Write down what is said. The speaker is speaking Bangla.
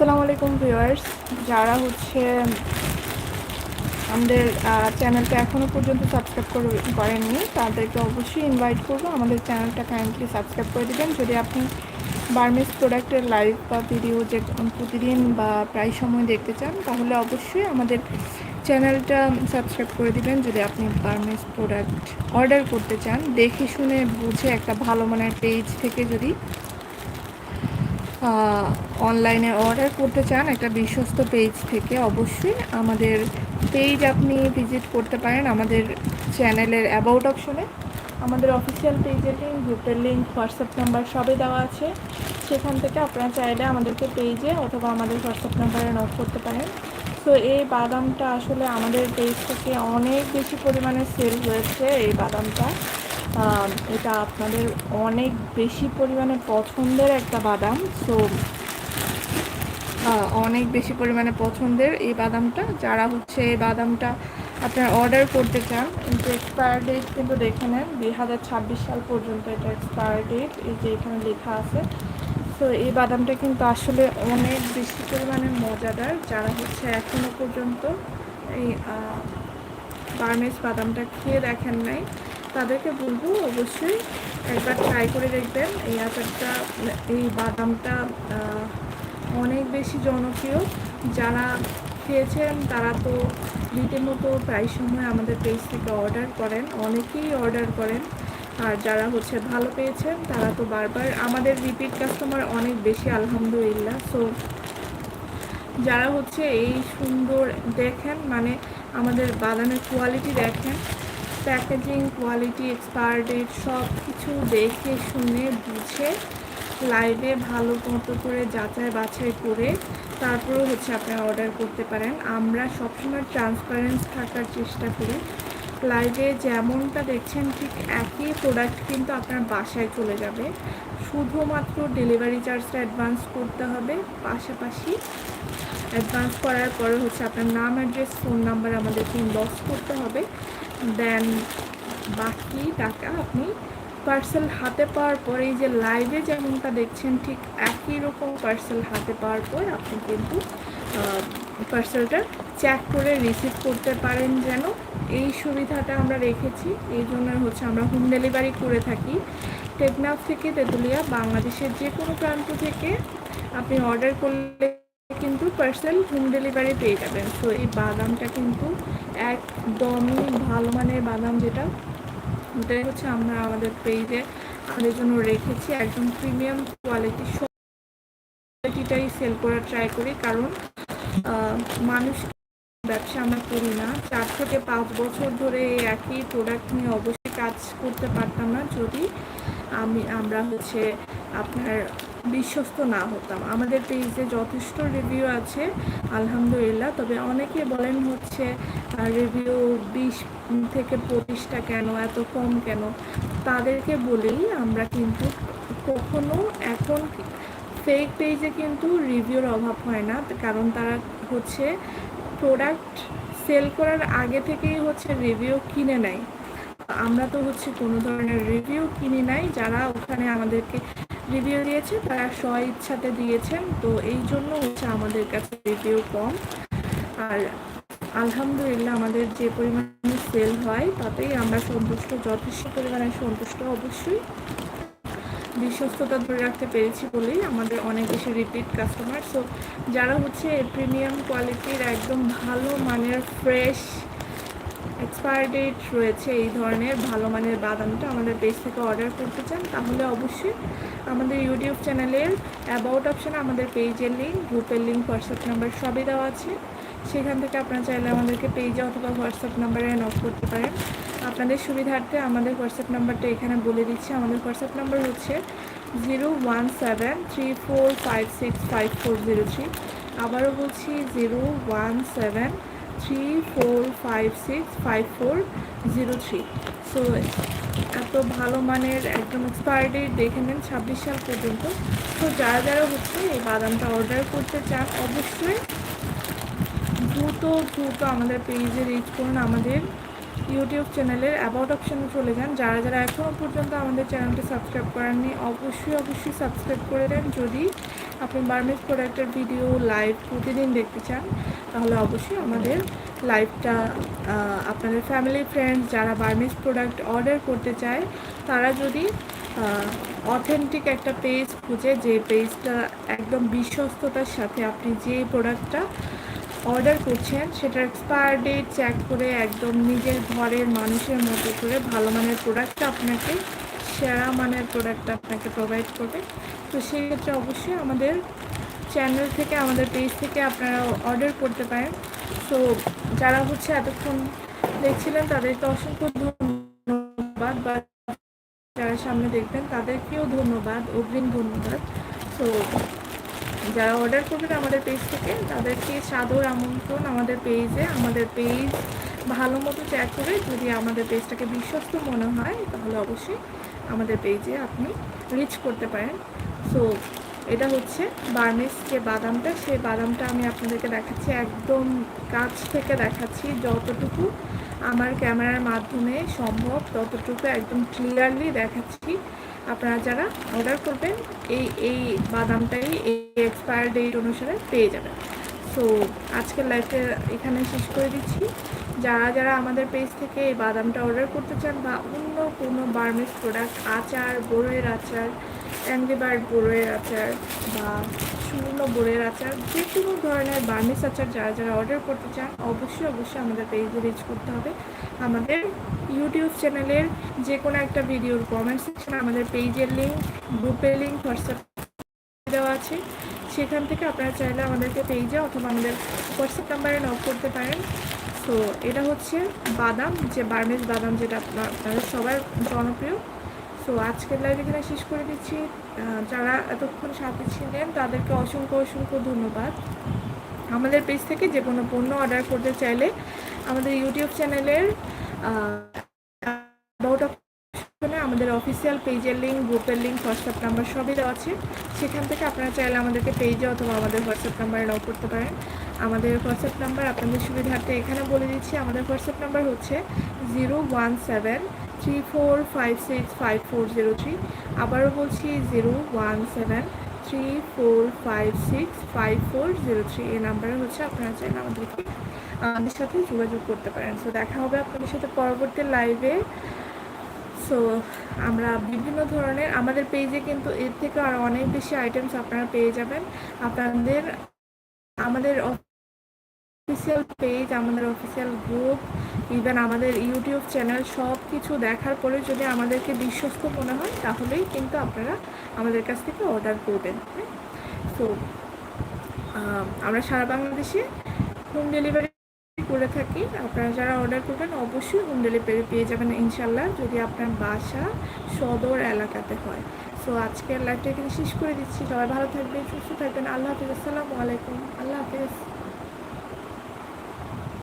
আসসালামু আলাইকুম ভিউয়ার্স। যারা হচ্ছে আমাদের চ্যানেলটা এখনও পর্যন্ত সাবস্ক্রাইব করেননি, তাদেরকে অবশ্যই ইনভাইট করব। আমাদের চ্যানেলটা কাইন্ডলি সাবস্ক্রাইব করে দেবেন। যদি আপনি বার্মেস প্রোডাক্টের লাইভ বা ভিডিও যে প্রতিদিন বা প্রায় সময় দেখতে চান, তাহলে অবশ্যই আমাদের চ্যানেলটা সাবস্ক্রাইব করে দিবেন। যদি আপনি বার্মেস প্রোডাক্ট অর্ডার করতে চান, দেখে শুনে বুঝে একটা ভালো মানের পেজ থেকে যদি অনলাইনে অর্ডার করতে চান, একটা বিশ্বস্ত পেজ থেকে অবশ্যই আমাদের পেজ আপনি ভিজিট করতে পারেন আমাদের চ্যানেলের অ্যাবাউট অপশনে আমাদের অফিসিয়াল পেজের লিঙ্ক গ্রুপের লিঙ্ক হোয়াটসঅ্যাপ নাম্বার সবই দেওয়া আছে। সেখান থেকে আপনারা চাইলে আমাদেরকে পেজে অথবা আমাদের হোয়াটসঅ্যাপ নাম্বারে নোট করতে পারেন। তো এই বাদামটা আসলে আমাদের পেজ থেকে অনেক বেশি পরিমাণে সেল হয়েছে এই বাদামটা। এটা আপনাদের অনেক বেশি পরিমাণে পছন্দের একটা বাদাম। সো অনেক বেশি পরিমাণে পছন্দের এই বাদামটা। যারা হচ্ছে এই বাদামটা আপনারা অর্ডার করতে চান, কিন্তু এক্সপায়ার ডেট কিন্তু দেখে নেন। দুই হাজার ছাব্বিশ সাল পর্যন্ত এটা এক্সপায়ার ডেট এই যে এখানে লেখা আছে। তো এই বাদামটা কিন্তু আসলে অনেক বেশি পরিমাণে মজাদার। যারা হচ্ছে এখনও পর্যন্ত এই বার্মেস বাদামটা খেয়ে দেখেন নাই তাদেরকে বলব অবশ্যই একবার ট্রাই করে দেখবেন। এই আচারটা, এই বাদামটা অনেক বেশি জনপ্রিয়। যারা খেয়েছেন, তারা তো রীতিমতো প্রায় সময় আমাদের পেজ থেকে অর্ডার করেন, অনেকেই অর্ডার করেন। আর যারা হচ্ছে ভালো পেয়েছেন, তারা তো বারবার আমাদের রিপিট কাস্টমার অনেক বেশি, আলহামদুলিল্লাহ। সো যারা হচ্ছে এই সুন্দর দেখেন মানে আমাদের বাদামের কোয়ালিটি দেখেন প্যাকেজিং, কোয়ালিটি, এক্সপায়ার ডেট, সব কিছু দেখে, শুনে, বুঝে, লাইভে ভালো মতো করে যাচাই বাছাই করে তারপরেও হচ্ছে আপনারা অর্ডার করতে পারেন। আমরা সবসময় ট্রান্সপারেন্স থাকার চেষ্টা করি। লাইভে যেমনটা দেখছেন, ঠিক একই প্রোডাক্ট কিন্তু আপনার বাসায় চলে যাবে। শুধুমাত্র ডেলিভারি চার্জটা অ্যাডভান্স করতে হবে। পাশাপাশি অ্যাডভান্স করার পরে হচ্ছে আপনার নাম অ্যাড্রেস ফোন নাম্বার আমাদেরকে ইনবক্স করতে হবে। দেন বাকি টাকা আপনি পার্সেল হাতে পাওয়ার পর এই যে লাইভে যেমনটা দেখছেন, ঠিক একই রকম পার্সেল হাতে পাওয়ার পর আপনি কিন্তু পার্সেলটা চেক করে রিসিভ করতে পারেন যেন। এই সুবিধাটা আমরা রেখেছি। এই জন্য হচ্ছে আমরা হোম ডেলিভারি করে থাকি। টেকনাফ থেকে তেঁতুলিয়া, বাংলাদেশের যে কোনো প্রান্ত থেকে আপনি অর্ডার করলে কিন্তু পার্সেল হোম ডেলিভারি পেয়ে যাবেন। তো এই বাদামটা কিন্তু একদমই ভালো মানের বাদাম যেটা, ওটাই হচ্ছে আমরা আমাদের পেজে আমাদের জন্য রেখেছি। একদম প্রিমিয়াম কোয়ালিটি কোয়ালিটিটাই সেল করার ট্রাই করি, কারণ মানুষ ব্যবসা আমরা করি না। চার থেকে পাঁচ বছর ধরে একই প্রোডাক্ট নিয়ে অবশ্যই কাজ করতে পারতাম না যদি আমি, আমরা হচ্ছে আপনার বিশ্বস্ত না হতাম। আমাদের পেজে যথেষ্ট রিভিউ আছে, আলহামদুলিল্লাহ। তবে অনেকে বলেন হচ্ছে রিভিউ বিশ থেকে পঁচিশটা কেন, এত কম কেন? তাদেরকে বলেই আমরা কিন্তু কখনো এখন ফেক পেজে কিন্তু রিভিউর অভাব হয় না, কারণ তারা হচ্ছে প্রোডাক্ট সেল করার আগে থেকেই হচ্ছে রিভিউ কিনে নেয়। আমরা তো হচ্ছে কোনো ধরনের রিভিউ কিনি নাই, যারা ওখানে আমাদেরকে রিভিউ দিয়েছে, তারা স্ব ইচ্ছাতে দিয়েছেন, তো এই জন্য হচ্ছে আমাদের কাছে রিভিউ কম। আর আলহামদুলিল্লাহ আমাদের যে পরিমাণে সেল হয়, তাতেই আমরা সন্তুষ্ট, যথেষ্ট পরিমাণে সন্তুষ্ট অবশ্যই। বিশ্বস্ততা ধরে রাখতে পেরেছি বলেই আমাদের অনেক বেশি রিপিট কাস্টমার সো যারা হচ্ছে প্রিমিয়াম কোয়ালিটির একদম ভালো মানের ফ্রেশ এক্সপায়ার ডেট রয়েছে এই ধরনের ভালো মানের বাদামটা আমাদের পেজ থেকে অর্ডার করতে চান, তাহলে অবশ্যই আমাদের ইউটিউব চ্যানেলের অ্যাবাউট অপশানে আমাদের পেজের লিঙ্ক গ্রুপের লিঙ্ক হোয়াটসঅ্যাপ নাম্বার সবই দেওয়া আছে। সেখান থেকে আপনারা চাইলে আমাদেরকে পেজে অথবা হোয়াটসঅ্যাপ নাম্বারে নক করতে পারেন। আপনাদের সুবিধার্থে আমাদের হোয়াটসঅ্যাপ নাম্বারটা এখানে বলে দিচ্ছি। আমাদের হোয়াটসঅ্যাপ নাম্বার হচ্ছে zero one seven three four five six five four zero three আবারও বলছি zero one seven three four five six five four zero three so এত ভালো মানের একদম এক্সপায়ার ডেট দেখে নেন, ছাব্বিশ সাল পর্যন্ত। তো যারা যারা হচ্ছে এই বাদামটা অর্ডার করতে চান, অবশ্যই দ্রুত দ্রুত আমাদের পেজে রিচ করুন আমাদের ইউটিউব চ্যানেলের অ্যাবাউট অপশানে চলে যান। যারা যারা এখনও পর্যন্ত আমাদের চ্যানেলটি সাবস্ক্রাইব করেননি, অবশ্যই অবশ্যই সাবস্ক্রাইব করে দেন। যদি আপনি বার্মিজ প্রোডাক্টের ভিডিও লাইভ প্রতিদিন দেখতে চান, তাহলে অবশ্যই আমাদের লাইভটা আপনাদের ফ্যামিলি ফ্রেন্ডস যারা বার্মিজ প্রোডাক্ট অর্ডার করতে চায়, তারা যদি অথেন্টিক একটা পেজ খুঁজে, যে পেজটা একদম বিশ্বস্ততার সাথে আপনি যে প্রোডাক্টটা অর্ডার করছেন, সেটার এক্সপায়ার ডেট চেক করে একদম নিজের ঘরের মানুষের মতো করে ভালো মানের প্রোডাক্টটা আপনাকে, সেরা মানের প্রোডাক্টটা আপনাকে প্রোভাইড করবে। তো সেক্ষেত্রে অবশ্যই আমাদের চ্যানেল থেকে, আমাদের পেজ থেকে আপনারা অর্ডার করতে পারেন। তো যারা হচ্ছে এতক্ষণ দেখছিলেন, তাদেরকে অসংখ্য ধন্যবাদ বা যারা সামনে দেখবেন, তাদেরকেও ধন্যবাদ, অগ্রিম ধন্যবাদ। তো যারা অর্ডার করবেন আমাদের পেজ থেকে, তাদেরকে সাদর আমন্ত্রণ আমাদের পেজে আমাদের পেজ ভালো মতো চেক করে যদি আমাদের পেজটাকে বিশ্বস্ত মনে হয়, তাহলে অবশ্যই আমাদের পেজে আপনি রিচ করতে পারেন। সো এটা হচ্ছে বার্মিস যে বাদামটা, সেই বাদামটা আমি আপনাদেরকে দেখাচ্ছি। একদম কাছ থেকে দেখাচ্ছি। যতটুকু আমার ক্যামেরার মাধ্যমে সম্ভব, ততটুকু একদম ক্লিয়ারলি দেখাচ্ছি। আপনারা যারা অর্ডার করবেন, এই এই বাদামটাই এই এক্সপায়ার ডেট অনুসারে পেয়ে যাবেন। সো আজকের লাইফে এখানে শেষ করে দিচ্ছি। যারা যারা আমাদের পেজ থেকে এই বাদামটা অর্ডার করতে চান বা অন্য কোনো বার্মিস প্রোডাক্ট আচার বড়ের আচার অ্যাংরিবার্ড বড়ের আচার বা শূন্য বড়ের আচার, যে কোনো ধরনের বার্মিস আচার যারা যারা অর্ডার করতে চান, অবশ্যই অবশ্যই আমাদের পেজে রিচ করতে হবে। আমাদের ইউটিউব চ্যানেলের যে কোনো একটা ভিডিওর কমেন্ট সেকশনে আমাদের পেজের লিঙ্ক গ্রুপের লিঙ্ক হোয়াটসঅ্যাপ দেওয়া আছে। সেখান থেকে আপনারা চাইলে আমাদেরকে পেজে অথবা আমাদের হোয়াটসঅ্যাপ নাম্বারে নক করতে পারেন। তো এটা হচ্ছে বাদাম, যে বার্মিজ বাদাম যেটা আপনার সবার জনপ্রিয়। সো আজকের লাইভ এখানে শেষ করে দিচ্ছি যারা এতক্ষণ সাথে ছিলেন, তাদেরকে অসংখ্য অসংখ্য ধন্যবাদ। আমাদের পেজ থেকে যে কোনো পণ্য অর্ডার করতে চাইলে আমাদের ইউটিউব চ্যানেলের আমাদের অফিসিয়াল পেজের লিঙ্ক গ্রুপের লিঙ্ক হোয়াটসঅ্যাপ নাম্বার সবই দেওয়া আছে। সেখান থেকে আপনারা চাইলে আমাদেরকে পেজে অথবা আমাদের হোয়াটসঅ্যাপ নাম্বারে নক করতে পারেন। আমাদের হোয়াটসঅ্যাপ নাম্বার আপনাদের সুবিধার্থে এখানে বলে দিচ্ছি, আমাদের হোয়াটসঅ্যাপ নাম্বার হচ্ছে zero one seven three four five six five four zero three আবারও বলছি zero one seven three four five six five four zero three এই নাম্বারে হচ্ছে আপনারা চাইলে আমাদেরকে আমাদের সাথে যোগাযোগ করতে পারেন। সো দেখা হবে আপনাদের সাথে পরবর্তী লাইভে সো আমরা বিভিন্ন ধরনের, আমাদের পেজে কিন্তু এর থেকে আরও অনেক বেশি আইটেমস আপনারা পেয়ে যাবেন। আপনাদের, আমাদের অফিসিয়াল পেজ আমাদের অফিসিয়াল গ্রুপ ইভেন আমাদের ইউটিউব চ্যানেল সব কিছু দেখার পরে যদি আমাদেরকে বিশ্বস্ত মনে হয়, তাহলেই কিন্তু আপনারা আমাদের কাছ থেকে অর্ডার করবেন তো আমরা সারা বাংলাদেশে হোম ডেলিভারি করে থাকি। আপনারা যারা অর্ডার করবেন, অবশ্যই হোম ডেলিভারি পেয়ে যাবেন ইনশাল্লাহ যদি আপনার বাসা সদর এলাকাতে হয়। সো আজকের লাইভটা এখানে শেষ করে দিচ্ছি। সবাই ভালো থাকবেন, সুস্থ থাকবেন। আল্লাহ হাফিজ। আসসালামু আলাইকুম। আল্লাহ হাফিজ।